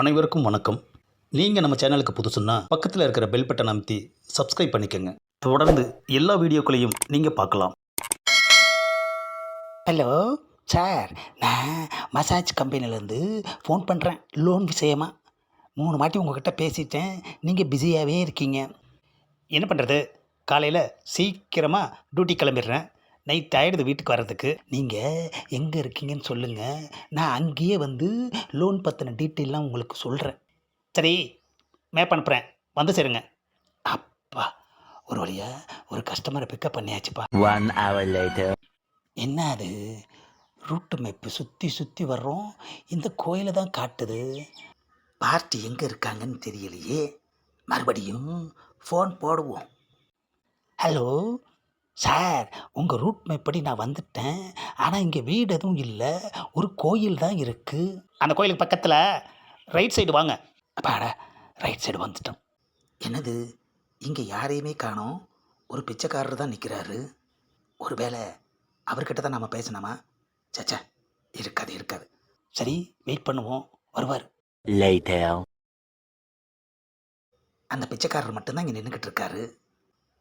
அனைவருக்கும் வணக்கம். நீங்கள் நம்ம சேனலுக்கு புதுசுன்னா பக்கத்தில் இருக்கிற பெல் பட்டன் அமைத்தி சப்ஸ்கிரைப் பண்ணிக்கோங்க. தொடர்ந்து எல்லா வீடியோக்களையும் நீங்கள் பார்க்கலாம். ஹலோ சார் நான் மசாஜ் கம்பெனிலேருந்து ஃபோன் பண்ணுறேன் லோன் விஷயமா. மூணு மாட்டி உங்ககிட்ட பேசிட்டேன். நீங்கள் பிஸியாகவே இருக்கீங்க. என்ன பண்ணுறது காலையில் சீக்கிரமாக டியூட்டி கிளம்பிடுறேன். நைட் ஆகிடுது வீட்டுக்கு வர்றதுக்கு. நீங்கள் எங்கே இருக்கீங்கன்னு சொல்லுங்கள் நான் அங்கேயே வந்து லோன் பற்றின டீட்டெயிலாம் உங்களுக்கு சொல்கிறேன் சரி மேப் அனுப்புகிறேன் வந்து சேருங்க. அப்பா ஒரு வழியா ஒரு கஸ்டமரை பிக்கப் பண்ணியாச்சுப்பா. One hour later. என்ன அது? ரூட்டு மேப்பு சுற்றி சுற்றி வர்றோம். இந்த கோயிலை தான் காட்டுது. பார்ட்டி எங்கே இருக்காங்கன்னு தெரியலையே. மறுபடியும் ஃபோன் போடுவோம். ஹலோ சார் உங்கள் ரூட் மேப் படி நான் வந்துட்டேன். ஆனால் இங்கே வீடு எதுவும் இல்லை. ஒரு கோயில் தான் இருக்குது அந்த கோயிலுக்கு பக்கத்தில் ரைட் சைடு வாங்க. அப்பாடா ரைட் சைடு வந்துட்டோம். என்னது? இங்கே யாரையுமே காணோம். ஒரு பிச்சைக்காரர் தான் நிற்கிறாரு ஒருவேளை அவர்கிட்ட தான் நாம் பேசினோமா சச்சா இருக்காது இருக்காது. சரி வெயிட் பண்ணுவோம். வருவார். அந்த பிச்சைக்காரர் மட்டும்தான் இங்கே நின்றுக்கிட்டு இருக்காரு.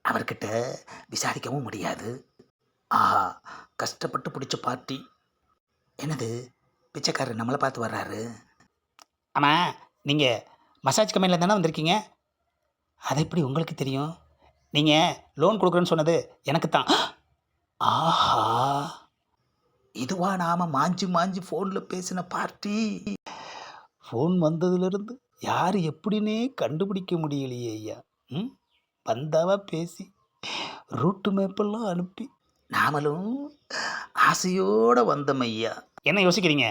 அவர்கிட்ட விசாரிக்கவும் முடியாது. ஆஹா கஷ்டப்பட்டு பிடிச்ச பார்ட்டி. என்னது பிச்சைக்காரர் நம்மளை பார்த்து வர்றாரு? ஆமாம் நீங்கள் மசாஜ் கம்பெனியில் தானே வந்திருக்கீங்க? அது எப்படி உங்களுக்கு தெரியும்? நீங்கள் லோன் கொடுக்குறேன்னு சொன்னது எனக்கு தான். ஆஹா. இதுவா நாம் மாஞ்சி மாஞ்சி ஃபோனில் பேசின பார்ட்டி? ஃபோன் வந்ததுலேருந்து யார் எப்படின்னே கண்டுபிடிக்க முடியலையே ஐயா. ம்? வந்தாவா பேசி ரூட்டு மேப்பெல்லாம் அனுப்பி நாமளும் ஆசையோடு வந்தோம் ஐயா. என்ன யோசிக்கிறீங்க?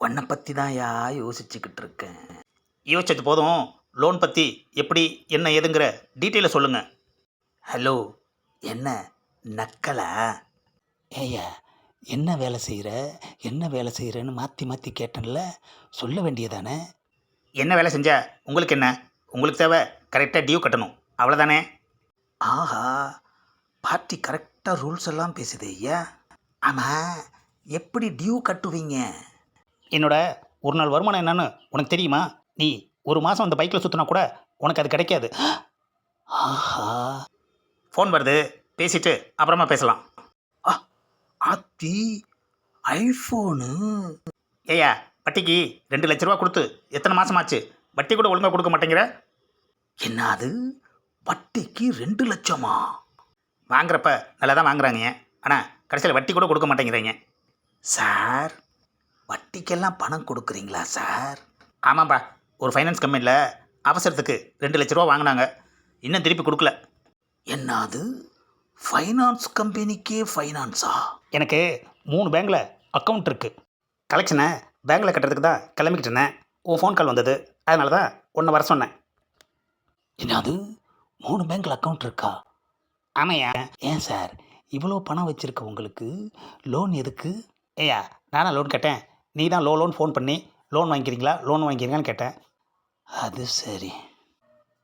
உன்னை பற்றி தான் யா யோசிச்சுக்கிட்டு இருக்கேன். யோசிச்சது போதும். லோன் பற்றி எப்படி என்ன ஏதுங்கிற டீட்டெயிலை சொல்லுங்கள் ஹலோ என்ன நக்கலா? ஏய்யா என்ன வேலை செய்கிற என்ன வேலை செய்கிறேன்னு மாற்றி மாற்றி கேட்டேன்ல. சொல்ல வேண்டியதானே? என்ன வேலை செஞ்சா? உங்களுக்கு என்ன? உங்களுக்கு தேவை? கரெக்டாக டியூ கட்டணும். அவ்வளோதானே ஆஹா பார்ட்டி கரெக்டாக ரூல்ஸ் எல்லாம் பேசுது ஐயா. ஆமாம் எப்படி டியூ கட்டுவீங்க? என்னோட ஒரு நாள் வருமானம் என்னன்னு உனக்கு தெரியுமா? நீ ஒரு மாதம் அந்த பைக்கில் சுற்றினா கூட உனக்கு அது கிடைக்காது. ஆஹா. ஃபோன் வருது பேசிட்டு அப்புறமா பேசலாம். ஆத்தி ஐஃபோனு ஏய்யா வட்டிக்கு ரெண்டு லட்ச ரூபா கொடுத்து எத்தனை மாதம் ஆச்சு வட்டி கூட ஒழுங்காக கொடுக்க மாட்டேங்கிற? என்னது? வட்டிக்கு ரெண்டு லட்சமா? வாங்குறப்ப நல்லா தான் வாங்குறாங்க ஆனால் கடைசியில் வட்டி கூட கொடுக்க மாட்டேங்கிறீங்க. சார் வட்டிக்கெல்லாம் பணம் கொடுக்குறீங்களா சார்? ஆமாப்பா ஒரு ஃபைனான்ஸ் கம்பெனியில் அவசரத்துக்கு ரெண்டு லட்ச ரூபா வாங்கினாங்க. இன்னும் திருப்பி கொடுக்கல. என்னது? ஃபைனான்ஸ் கம்பெனிக்கே ஃபைனான்ஸா எனக்கு மூணு பேங்க்கில் அக்கௌண்ட் இருக்குது கலெக்ஷனை பேங்க்கில் கட்டுறதுக்கு தான் கிளம்பிக்கிட்டு இருந்தேன். உன் ஃபோன் கால் வந்தது. அதனால தான் ஒன்று வர சொன்னேன். என்னது? மூணு பேங்க்ல அக்கௌண்ட் இருக்கா? ஆமையா? ஏன் சார்? இவ்வளோ பணம் வச்சிருக்க உங்களுக்கு? லோன் எதுக்கு? ஏய்யா நானா லோன் கேட்டேன். நீ தான் லோ லோன் ஃபோன் பண்ணி லோன் வாங்கிக்கிறீங்களா? லோன் வாங்கிக்கிறீங்களான்னு கேட்டேன். அது சரி.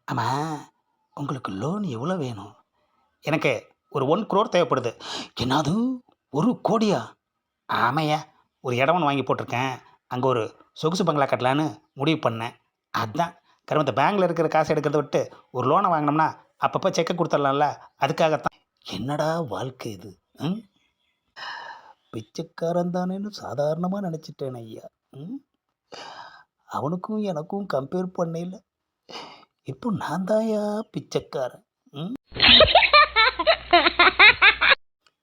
ஆமாம் உங்களுக்கு லோன் எவ்வளோ வேணும்? எனக்கு ஒரு ஒன் குரோர் தேவைப்படுது. என்னது? ஒரு கோடியா? ஆமையா ஒரு இடம் ஒன்று வாங்கி போட்டிருக்கேன். அங்கே ஒரு சொகுசு பங்களா கட்டலான்னு முடிவு பண்ணேன். அதுதான் தரும் இந்த பேங்கில் இருக்கிற காசு எடுக்கிறத விட்டு ஒரு லோனை வாங்கினோம்னா அப்பப்போ செக்கை கொடுத்துடலாம்ல? அதுக்காகத்தான். என்னடா வாழ்க்கை இது ம்? பிச்சைக்காரன் தானேன்னு சாதாரணமாக நினச்சிட்டேன் ஐயா ம்? அவனுக்கும் எனக்கும் கம்பேர் பண்ணல இப்போ நான் தாயா பிச்சைக்காரன் ம்?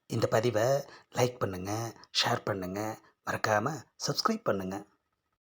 இந்த பதிவை லைக் பண்ணுங்கள் ஷேர் பண்ணுங்கள் மறக்காமல் சப்ஸ்கிரைப் பண்ணுங்கள்